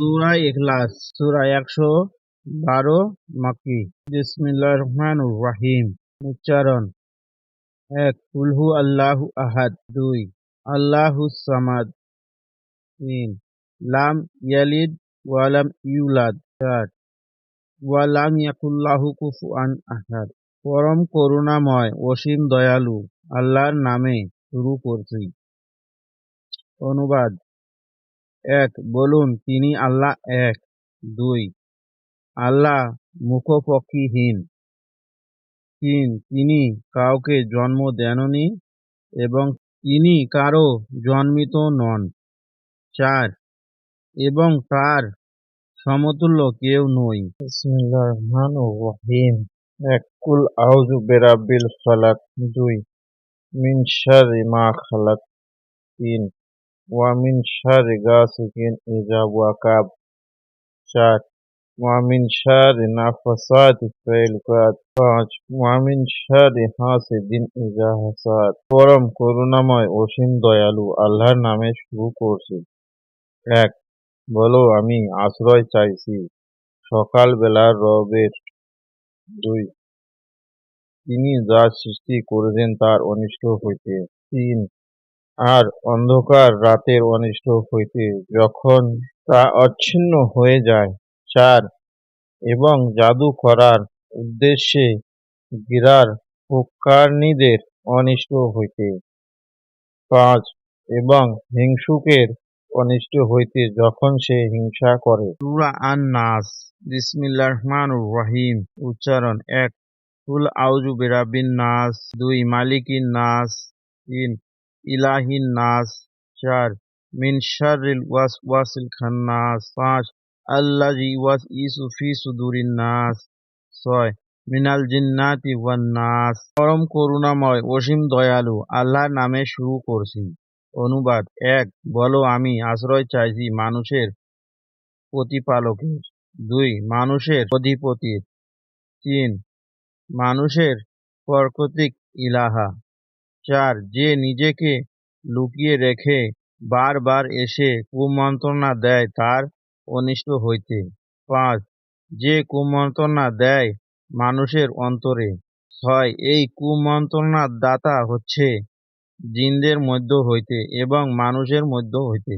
সূরা ইখলাস সূরা একশো বারো মাক্কি বিসমিল্লাহ রহমান রাহিম। উচ্চারণ এক কুলহু আল্লাহু আহাদ। দুই, আল্লাহু সামাদ। তিন, লাম ইয়ালিদ ওয়ালাম ইউলাদ। চার ওয়ালাম ইয়াকুল্লাহু কুফুয়ান আহাদ। পরম করুণাময়, অসীম দয়ালু, আল্লাহর নামে শুরু করছি। অনুবাদ এক, বলুন তিনি আল্লাহ এক। দুই, আল্লাহ মুখপক্ষীহীন। তিন, তিনি কাউকে জন্ম দেননি এবং তিনি কারও জন্মিত নন। চার, এবং তার সমতুল্য কেউ নই। এক, কুল আউযু বিরাব্বিল ফালাক। দুই, মিন মা খালাক। তিন ওয়া মিন শাররি গাসিকিন ইযা ওয়াকাব চার ওয়া মিন শাররি নাফাসাতি ফিল উকাদ পাঁচ ওয়া মিন শাররি হাসিদিন ইযা হাসাদ পরম করুণাময় অসীম দয়ালু আল্লাহর নামে শুরু করছি। এক, বলো আমি আশ্রয় চাইছি সকালবেলার রবের। দুই, তিনি যা সৃষ্টি করেছেন তার অনিষ্ট হইতে। তিন আর অন্ধকার রাতের অনিষ্ট হইতে যখন তা অচ্ছিন্ন হয়ে যায়, চার, এবং জাদু করার উদ্দেশ্যে গিরার হুক্কারনীদের অনিষ্ট হইতে, পাঁচ, এবং হিংসুকের অনিষ্ট হইতে যখন সে হিংসা করে। সূরা আন নাস রহিম উচ্চারণ এক, কুল আউযু বিরাব্বিন নাস দুই মালিকিন নাস তিন ইলাহিন নাস, চার, মিন শাররিল ওয়াসওয়াসিল খান্নাস, পাঁচ, আল্লাযী ইউওয়াসউিসু ফি সুদুরিন নাস, ছয়, মিনাল জিন্নাতি ওয়ান নাস। পরম করুণাময়, অসীম দয়ালু, আল্লাহর নামে শুরু করছি। অনুবাদ, এক, বলো আমি আশ্রয় চাইছি মানুষের প্রতিপালকের। দুই, মানুষের অধিপতির। তিন, মানুষের প্রকৃতিক ইলাহা। চার, যে নিজেকে লুকিয়ে রেখে বারবার এসে কুমন্ত্রণা দেয় তার অনিষ্ট হইতে। পাঁচ, যে কুমন্ত্রণা দেয় মানুষের অন্তরে। ছয়, এই কুমন্ত্রণার দাতা হচ্ছে জিনদের মধ্য হইতে এবং মানুষের মধ্য হইতে।